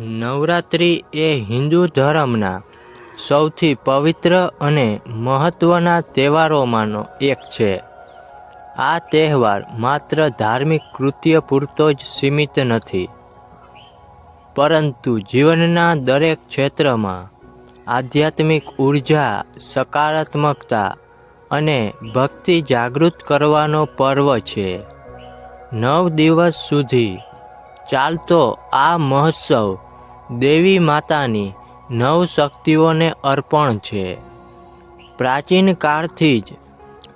નવરાત્રિ એ હિન્દુ ધર્મના સૌથી પવિત્ર અને મહત્ત્વના તહેવારોમાંનો એક છે. આ તહેવાર માત્ર ધાર્મિક કૃત્ય પૂરતો જ સીમિત નથી, પરંતુ જીવનના દરેક ક્ષેત્રમાં આધ્યાત્મિક ઊર્જા, સકારાત્મકતા અને ભક્તિ જાગૃત કરવાનો પર્વ છે. નવ દિવસ સુધી ચાલતો આ મહોત્સવ દેવી માતાની નવ શક્તિઓને અર્પણ છે. પ્રાચીન કાળથી જ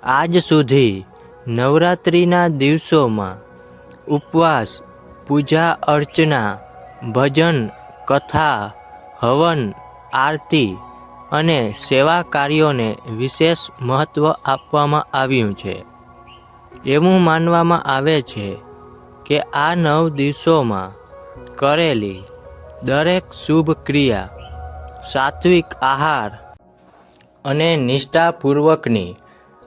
આજ સુધી નવરાત્રિના દિવસોમાં ઉપવાસ, પૂજા, અર્ચના, ભજન, કથા, હવન, આરતી અને સેવા કાર્યોને વિશેષ મહત્ત્વ આપવામાં આવ્યું છે. એવું માનવામાં આવે છે કે આ નવ દિવસોમાં કરેલી દરેક શુભ ક્રિયા, સાત્વિક આહાર અને નિષ્ઠાપૂર્વકની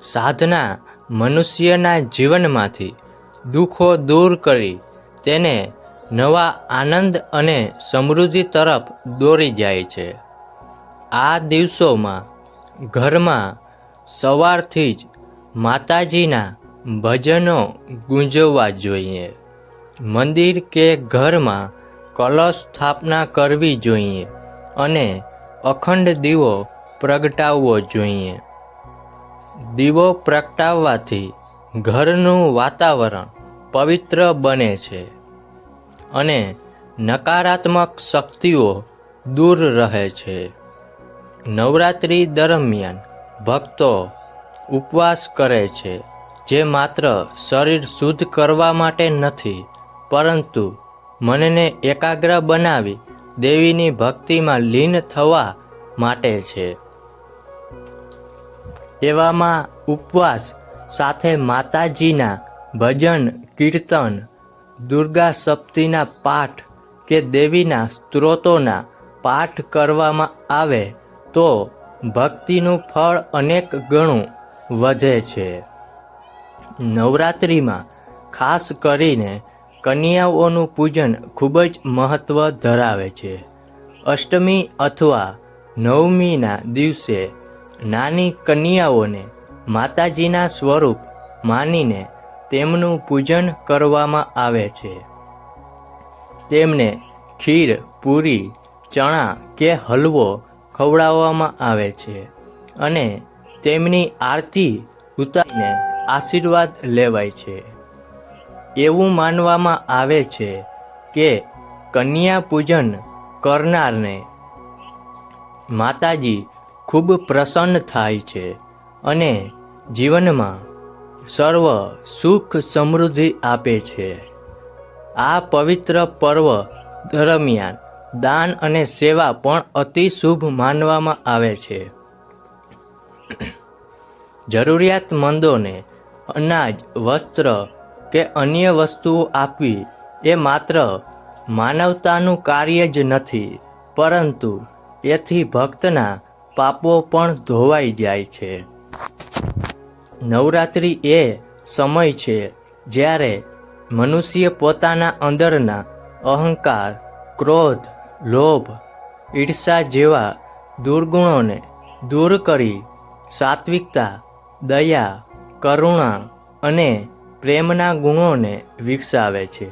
સાધના મનુષ્યના જીવનમાંથી દુઃખો દૂર કરી તેને નવા આનંદ અને સમૃદ્ધિ તરફ દોરી જાય છે. આ દિવસોમાં ઘરમાં સવારથી જ માતાજીના ભજનો ગુંજવવા જોઈએ. મંદિર કે ઘરમાં કલશ સ્થાપના કરવી જોઈએ અને અખંડ દીવો પ્રગટાવવો જોઈએ. દીવો પ્રગટાવવાથી ઘરનું વાતાવરણ પવિત્ર બને છે અને નકારાત્મક શક્તિઓ દૂર રહે છે. નવરાત્રિ દરમિયાન ભક્તો ઉપવાસ કરે છે, જે માત્ર શરીર શુદ્ધ કરવા માટે નથી, પરંતુ મનને એકાગ્ર બનાવી દેવીની ભક્તિમાં લીન થવા માટે છે. એવામાં ઉપવાસ સાથે માતાજીના ભજન, કીર્તન, દુર્ગા સપ્તિના પાઠ કે દેવીના સ્ત્રોતોના પાઠ કરવામાં આવે તો ભક્તિનું ફળ અનેક ગણું વધે છે. નવરાત્રિમાં ખાસ કરીને કન્યાઓનું પૂજન ખૂબ જ મહત્ત્વ ધરાવે છે. અષ્ટમી અથવા નવમીના દિવસે નાની કન્યાઓને માતાજીના સ્વરૂપ માનીને તેમનું પૂજન કરવામાં આવે છે. તેમને ખીર, પૂરી, ચણા કે હલવો ખવડાવવામાં આવે છે અને તેમની આરતી ઉતારીને આશીર્વાદ લેવાય છે. એવું માનવામાં આવે છે કે કન્યા પૂજન કરનારને માતાજી ખૂબ પ્રસન્ન થાય છે અને જીવનમાં સર્વ સુખ સમૃદ્ધિ આપે છે. આ પવિત્ર પર્વ દરમિયાન દાન અને સેવા પણ અતિ શુભ માનવામાં આવે છે. જરૂરિયાતમંદોને અનાજ, વસ્ત્ર કે અન્ય વસ્તુઓ આપવી એ માત્ર માનવતાનું કાર્ય જ નથી, પરંતુ એથી ભક્તના પાપો પણ ધોવાઈ જાય છે. નવરાત્રિ એ સમય છે જ્યારે મનુષ્ય પોતાના અંદરના અહંકાર, ક્રોધ, લોભ, ઈર્ષા જેવા દુર્ગુણોને દૂર કરી સાત્વિકતા, દયા, કરુણા અને પ્રેમના ગુણોને વિકસાવે છે.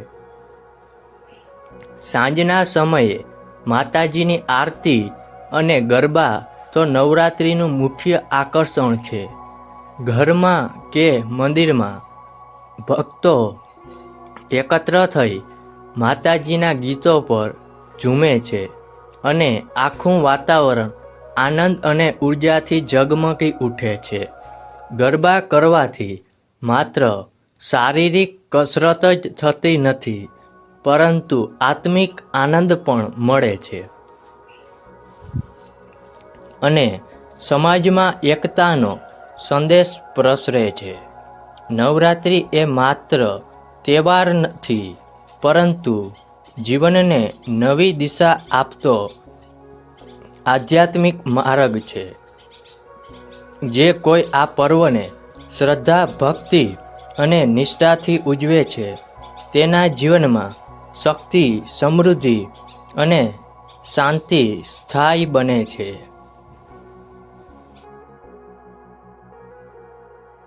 સાંજના સમયે માતાજીની આરતી અને ગરબા તો નવરાત્રિનું મુખ્ય આકર્ષણ છે. ઘરમાં કે મંદિરમાં ભક્તો એકત્ર થઈ માતાજીના ગીતો પર ઝૂમે છે અને આખું વાતાવરણ આનંદ અને ઉર્જાથી ઝગમગી ઉઠે છે. ગરબા કરવાથી માત્ર શારીરિક કસરત જ થતી નથી, પરંતુ આત્મિક આનંદ પણ મળે છે. અને સમાજમાં એકતાનો સંદેશ પ્રસરે છે. નવરાત્રિ એ માત્ર તહેવાર નથી, પરંતુ જીવનને નવી દિશા આપતો આધ્યાત્મિક માર્ગ છે. જે કોઈ આ પર્વને શ્રદ્ધા, ભક્તિ અને નિષ્ઠાથી ઉજવે છે. તેના જીવનમાં શક્તિ સમૃદ્ધિ અને શાંતિ સ્થાયી બને છે.